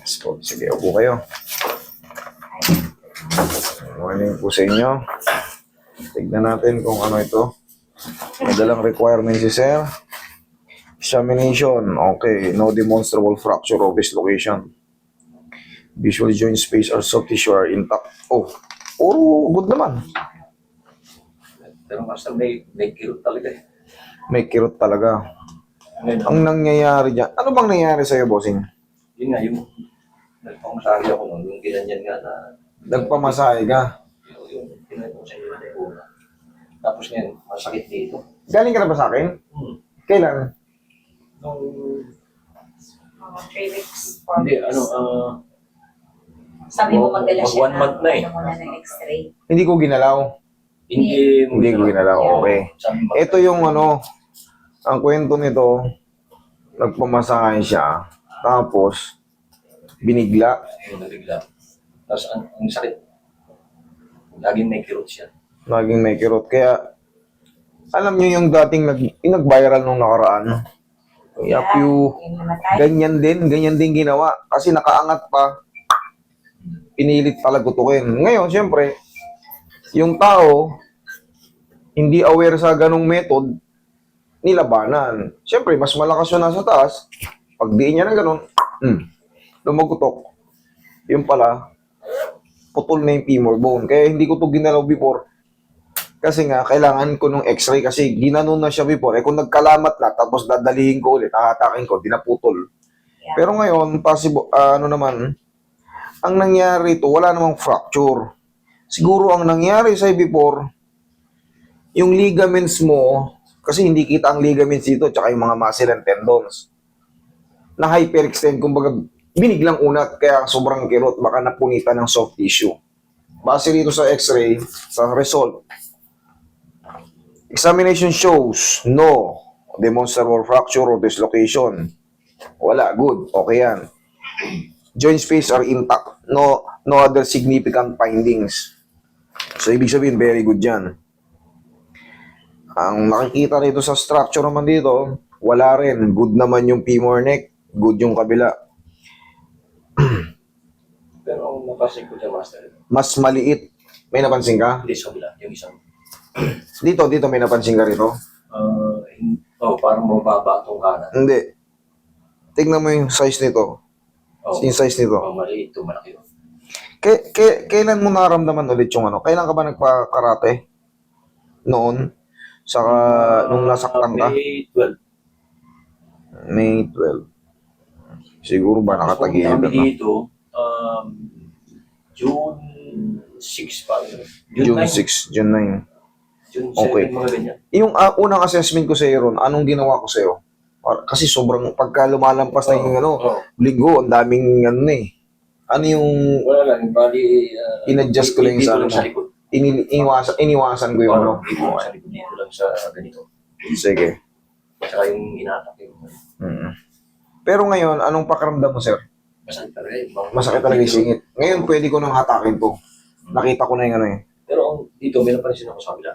Yes po. Sige, upo kayo. Morning po sa inyo. Tignan natin kung ano ito. Madalang requirement si sir. Examination. Okay. No demonstrable fracture or dislocation. Visual joint space or soft tissue are intact. Oh, puro good naman. Pero master, may, may kirot talaga eh. May kirot talaga. Ngayon, Ang nangyayari dyan, ano bang nangyayari sa'yo, bossing? yun nga, yung nagpamasari ako nun, yung ginanyan nga na, Nagpamasahe ka. yung, yung tinanong sa inyo na una. Tapos ngayon, masakit dito. Galing ka na ba sa akin? Hmm. Kailan? Nung, Mga three weeks, four hindi, ano, ah, Sabi mo mag- magdala mag siya one month na eh. ano. Hindi ko ginalaw. hindi, Hindi ko ginalaw. Okay. Sabi mo, Ito yung ano, ang kwento nito, nagpamasahe siya, tapos, binigla. nabigla. Tapos, ang, ang sakit. Laging may kirot siya. Naging may kirot. Kaya, alam niyo yung dating nag, yung nag-viral nung nakaraan. Yap you, Yung namatay. ganyan din, ganyan din ginawa. Kasi nakaangat pa, pinilit pala gutukin. Ngayon, siyempre, yung tao, hindi aware sa ganong method, nilabanan. Siyempre, mas malakas yun nasa taas. Pag diin niya ng ganon, hmm, lumagutok. Yung pala, putol na yung femur bone. Kaya hindi ko to ginalaw before. Kasi nga, kailangan ko nung x-ray kasi ginanon na siya before. Eh kung nagkalamat na, tapos dadalihin ko ulit, hahatakin ko, dinaputol. Yeah. Pero ngayon, possible, ah, ano naman, ang nangyari ito, wala namang fracture. Siguro ang nangyari sa before, yung ligaments mo, kasi hindi kita ang ligaments dito, tsaka yung mga muscle and tendons, na hyperextend, kumbaga, biniglang unat, kaya sobrang kirot, baka napunitan ng soft tissue. Base rito sa x-ray, sa result, examination shows no demonstrable fracture or dislocation. Wala, good, okay yan. Joint space are intact. No no other significant findings. So, ibig sabihin, very good yan. Ang nakikita rito sa structure naman dito, wala rin. Good naman yung femur neck. Good yung kabila. Pero ang napasin ko dyan, master, Mas maliit. May napansin ka? hindi sa kabila, yung isang, Dito, dito may napansin ka rito? hin- oh, parang mababa itong kanan. Hindi. Tingnan mo yung size nito. Oh, Yung size nito. oh, maliit to, malaki yun. Ke, ke, kailan mo naramdaman ulit yung ano? Kailan ka ba nagpa-karate? Noon? Saka nung nasaktan ka? May 12. May 12. Siguro ba nakatagilid Kami na? dito, um, June 6 pa. yun. June 9, 6, June 9. June 7, Okay. mga ganyan. Yung ah, unang assessment ko sa iyo ron, anong ginawa ko sa iyo? Kasi sobrang pagka lumalampas na yung ano, Oh, linggo, ang daming ano eh. Ano yung wala lang, bali, uh, In-adjust ko lang yung sa ano sa likod. Ini, iniwasan, iniwasan ko yung ano? Dito sa likod, dito lang sa ganito. Sige. Tsaka yung inatak yung Mm. Pero ngayon, anong pakiramdam mo, sir? masakit talaga Masakit talaga yung singit. Ngayon, pwede ko nang hatakin to. Nakita ko na yung ano eh. Pero ang dito, may napansin ako sa kabila.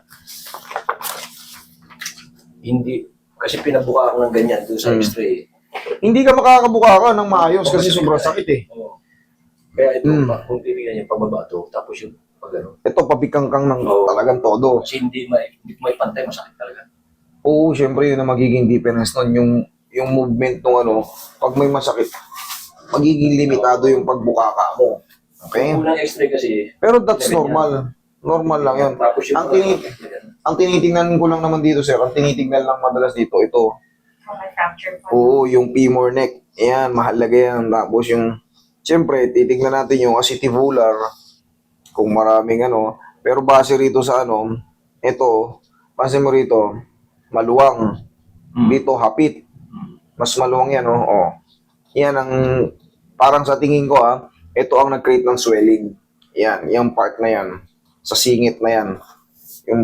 Hindi, kasi pinabuka ako ng ganyan doon sa Hmm. x-ray. Hindi ka makakabuka ka ng maayos kasi sobrang sakit eh. Oo. Kaya ito, pa- kung titignan niyo, pababa to, tapos yung pag ano. Ito, pabikangkang ng Oo. talagang todo. Kasi hindi may, hindi may pantay, masakit talaga. Oo, syempre yun ang magiging difference nun. Yung, yung movement ng ano, pag may masakit, magiging limitado yung pagbukaka mo. Okay? Unang x-ray kasi, Pero that's normal. Normal lang yun. tapos yung Ang tinit- Ang tinitingnan ko lang naman dito, sir, ang tinitingnan lang madalas dito, ito. Kung may fracture pa. Oo, yung femur neck. Ayan, mahalaga yan. Tapos yung, siyempre, titignan natin yung acetibular, kung maraming ano. Pero base rito sa ano, ito, base mo rito, maluwang. Dito, hapit. Mas maluwang yan, oh. oh. Yan ang, parang sa tingin ko, ah, ito ang nag-create ng swelling. Yan, yung part na yan. Sa singit na yan. Yung,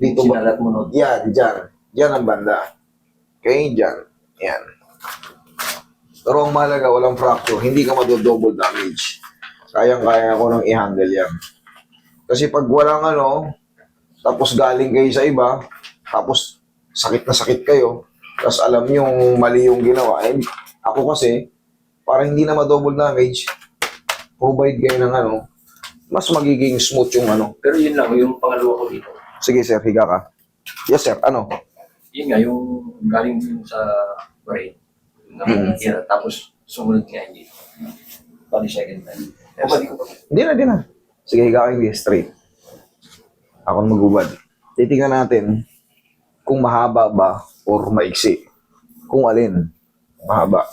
dito ba? Sinalat mo nun. Yan, dyan. Dyan ang banda. Okay, dyan. Yan. Pero ang mahalaga, walang fracture. Hindi ka madodouble damage. Kayang-kaya ko nang i-handle yan. Kasi pag walang ano, tapos galing kayo sa iba, tapos sakit na sakit kayo, tapos alam yung mali yung ginawa. Eh, ako kasi, para hindi na ma-double damage, provide kayo ng ano, mas magiging smooth yung ano. Pero yun lang, yung pangalawa ko dito. Sige sir, higa ka. Yes sir, ano? Yun nga, yung galing sa brain. Yung nakikira, tapos sumunod nga dito. Bali second time. Hindi na, hindi na. Sige, higa kayo straight. Ako magubad. Titingnan natin kung mahaba ba or maiksi. Kung alin, mahaba.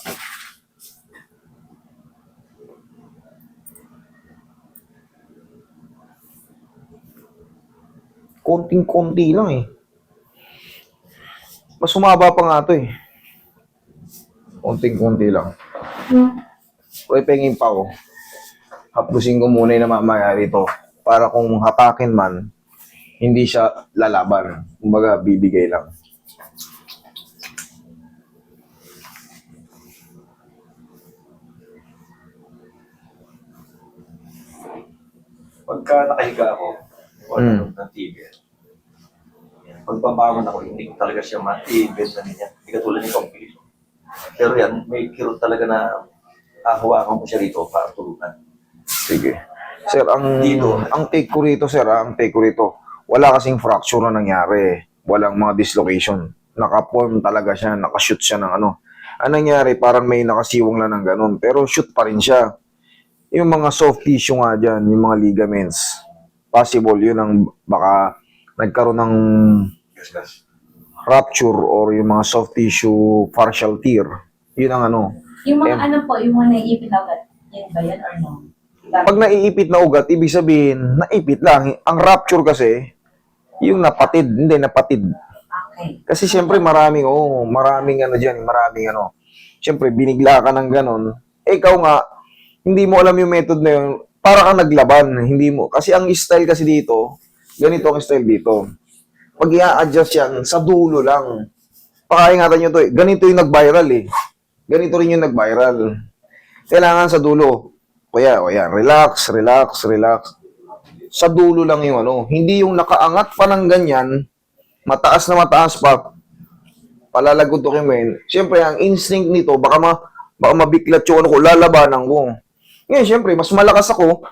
Konting-konti lang eh. Mas humaba pa nga to eh. Konting-konti lang. Uy, pengin pa ako haplusin ko muna yung namamaya rito para kung hapakin man, hindi siya lalaban. Kumbaga, bibigay lang. Pagka nakahiga ako, wala Mm. ng. Yan. Pagbabangon ako, hindi ko talaga siya ma-i-invent na niya. Hindi katulad pilis. Pero yan, may kirot talaga na hahawakan ko siya rito para tulunan. Sige. Sir, ang Dito. ang take ko rito, sir, ah, ang take ko rito, wala kasing fracture na nangyari. Walang mga dislocation. Naka-form talaga siya, nakashoot siya ng ano. Ang nangyari, parang may nakasiwang lang ng ganun. Pero shoot pa rin siya. Yung mga soft tissue nga dyan, yung mga ligaments, possible yun ang baka nagkaroon ng Gas, gas. rupture or yung mga soft tissue partial tear. Yun ang ano. Yung mga Em- ano po, yung mga naiipit na agad, yan ba yan or no? Pag naiipit na ugat, ibig sabihin, naipit lang. Ang rupture kasi, yung napatid, hindi napatid. Okay. Kasi siyempre maraming, oh, maraming ano dyan, maraming ano. Siyempre, binigla ka ng ganon. Eh, ikaw nga, hindi mo alam yung method na yun, para kang naglaban. Hindi mo, kasi ang style kasi dito, ganito ang style dito. Pag i-adjust yan, sa dulo lang. Pakaingatan nyo to eh. Ganito yung nag-viral eh. Ganito rin yung nag-viral. Kailangan sa dulo. Kaya, o yan, relax, relax, relax. Sa dulo lang yung ano. Hindi yung nakaangat pa ng ganyan, mataas na mataas pa, palalagutokin mo yun. Siyempre, ang instinct nito, baka, ma, baka mabiklat yung ano ko, lalabanan ko. Ngayon, siyempre, mas malakas ako,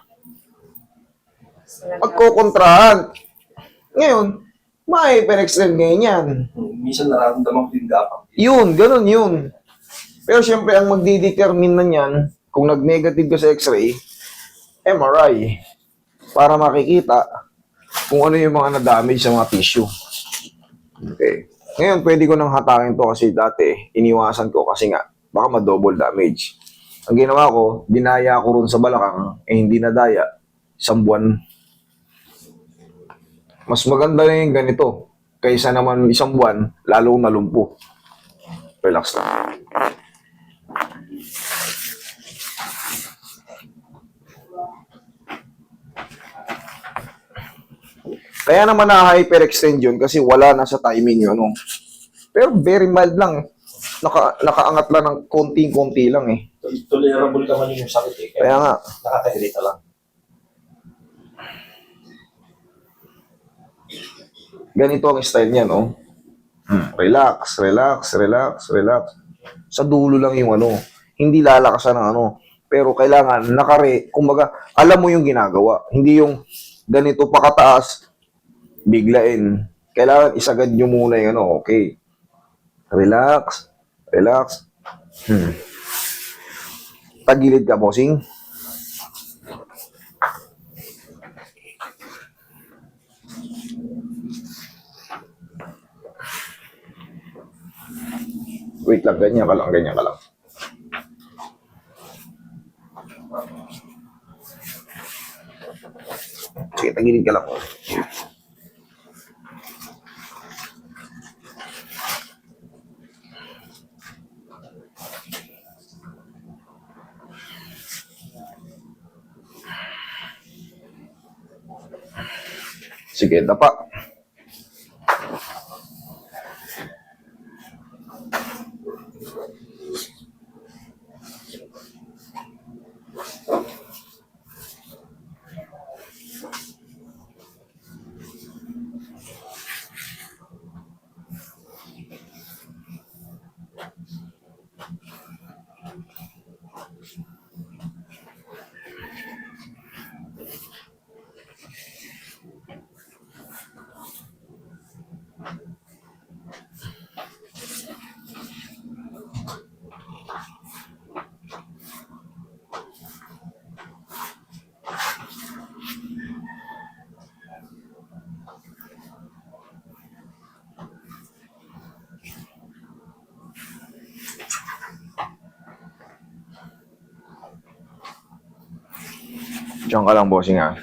pagkokontrahan. Ngayon, may hyperextend ngayon yan. Minsan nararamdaman ko yung gapang. Yun, ganun yun. Pero siyempre, ang magdidetermine na niyan, kung nag-negative ka sa x-ray, MRI, para makikita kung ano yung mga na-damage sa mga tissue. Okay. Ngayon, pwede ko nang hatakin to kasi dati, iniwasan ko kasi nga, baka ma-double damage. Ang ginawa ko, dinaya ko ron sa balakang, eh hindi nadaya, isang buwan. Mas maganda na yung ganito, kaysa naman isang buwan, lalong nalumpo. Relax lang. Kaya naman na-hyperextend yun kasi wala na sa timing yun. Ano. Pero very mild lang. Naka, nakaangat lang ng konting-konti lang eh. Tolerable naman yung sakit eh. Kaya nga, nakakairita lang. ganito ang style niya, no? Hmm. Relax, relax, relax, relax. Sa dulo lang yung ano. Hindi lalakasan ng ano. Pero kailangan nakare, kumbaga, alam mo yung ginagawa. Hindi yung ganito pakataas, biglain. Kailangan isagad nyo muna yung ano, okay. Relax, relax. Hmm. Tagilid ka, bossing. Wait lang, ganyan ka lang, ganyan ka lang. Sige, tagilid ka lang. Sige, dapa. Diyan ka lang, bossing ah.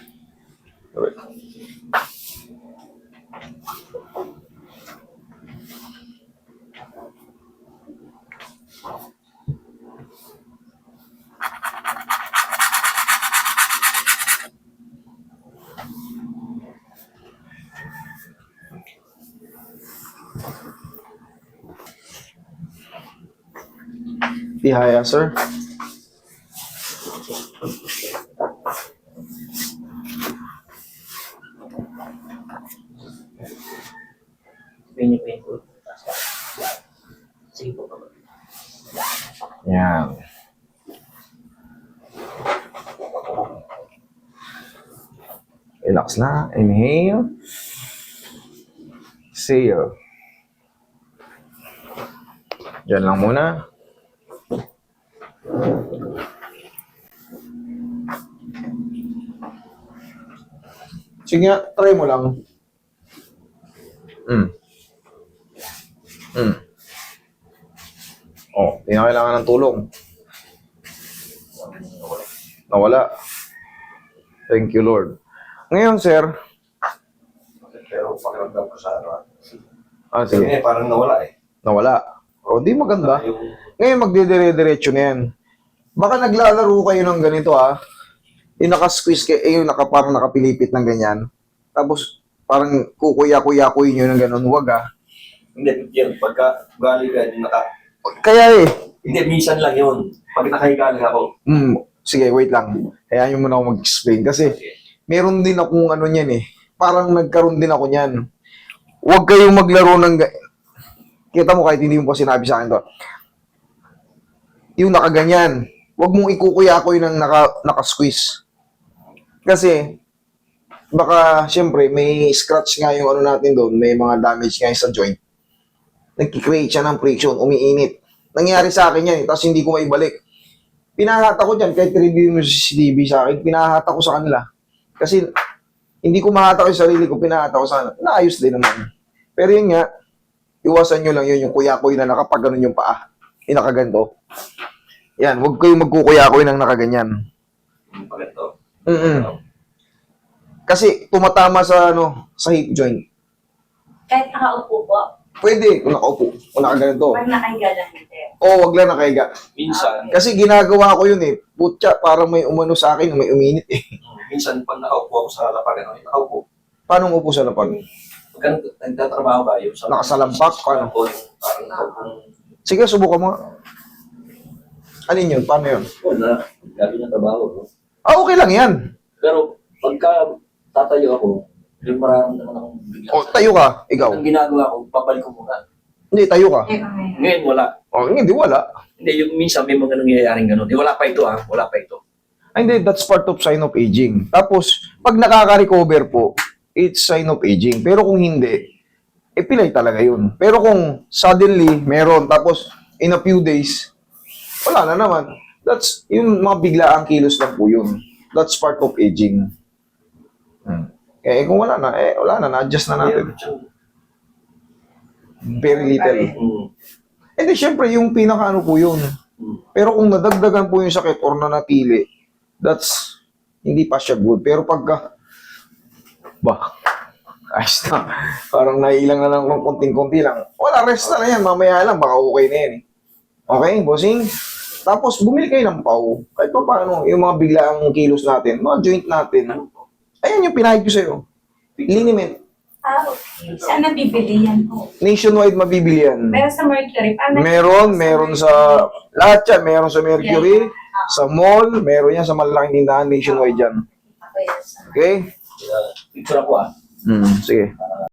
Tihaya, sir. Penny penny po. Sige po. Yan. Relax na. Inhale. Exhale. Diyan lang muna. Sige nga, try mo lang. Mm. Mm. Oh, di na kailangan ng tulong. Nawala. Thank you, Lord. Ngayon, sir. Pero pakiramdam ko sa ano. Ah, Sige, sige. parang nawala eh. Nawala. O, di maganda. Ngayon, magdidire-diretso na yan. Baka naglalaro kayo ng ganito, ah. Yung naka-squeeze kayo, eh, yung naka, parang nakapilipit ng ganyan. Tapos, parang kukuya-kuya-kuya nyo ng ganun. Huwag, ah. hindi, yan, pagka galing ka, yung naka, Kaya, eh. hindi, minsan lang yun. Pag nakahigaling ako, Hmm, sige, wait lang. Hayaan nyo muna ako mag-explain. Kasi, meron din akong ano niyan eh. Parang nagkaroon din ako niyan. Huwag kayong maglaro ng... Kita mo kahit hindi mo pa sinabi sa akin to. Yung nakaganyan. Huwag mong ikukuya ko yung naka, naka-squeeze. Kasi, baka, syempre, may scratch nga yung ano natin doon. May mga damage nga yung sa joint. Nagkikreate siya ng friction, umiinit. Nangyari sa akin yan eh, tapos hindi ko maibalik pinahata ko dyan, kahit review mo si CCTV sa akin, pinahata ko sa kanila. Kasi, hindi ko mahata ko yung sarili ko, pinahata ko sa kanila. Naayos din naman. Pero yun nga, iwasan nyo lang yun, yung kuya-kuy na nakapag ganun yung paa. Yung nakaganto. Yan, huwag kayong magkukuya-kuy ng nakaganyan. yung pag ito. Mm Kasi, tumatama sa, ano, sa hip joint. Kahit nakaupo po, Pwede, kung nakaupo, kung nakaganto. pag nakahiga lang hindi. O, wag lang nakahiga. Minsan, Kasi ginagawa ko yun eh. Putya, parang may umano sa akin, may uminit eh. minsan pag nakaupo ako sa lapag, ano, nakaupo. Paano upo sa lapag? Pag nagtatrabaho ba, yung sa... Nakasalampak, paano? O, yung parang nakaupo. Sige, subukan mo. Alin yun? Paano yun? Oo na. Gabi na trabaho. No? Ah, okay lang yan. Pero pagka tatayo ako, yung mararamdaman akong bigla. O, tayo ka. Ikaw. Ang ginagawa ko, babalik ko muna. Hindi, tayo ka. Ngayon wala. O, hindi, wala. Hindi, yung minsan may mga nangyayaring ganun. Eh, wala pa ito ah. Wala pa ito. Ay, hindi, that's part of sign of aging. Tapos, pag nakaka-recover po, it's sign of aging. Pero kung hindi, eh, pilay talaga yun. Pero kung suddenly, meron, tapos, in a few days, wala na naman. That's, yung mga biglaang kilos lang po yun. That's part of aging. Hmm. Eh, kung wala na, eh, wala na, na-adjust na natin. Very little. Hmm. Hindi, syempre, yung pinaka-ano po yun. Pero kung nadagdagan po yung sakit or nanatili, that's, hindi pa siya good. Pero pagka, bah, ayos na. Parang nailang na lang kung konting-konti lang. Wala, rest na lang yan. Mamaya lang, baka okay na yan. eh. Okay, bossing? Tapos, bumili kayo ng pau. Kahit pa paano, yung mga biglaang kilos natin, mga joint natin. Ayan yung pinahid ko sa'yo. Liniment. Ah, okay. Saan nabibili yan po? Nationwide mabibili yan. Meron sa Mercury. Paano Meron, meron sa lahat yan. Meron sa Mercury, sa mall, meron yan sa malalaking tindahan nationwide yan. Sa- Okay? Picture ako ah. Hmm, sige.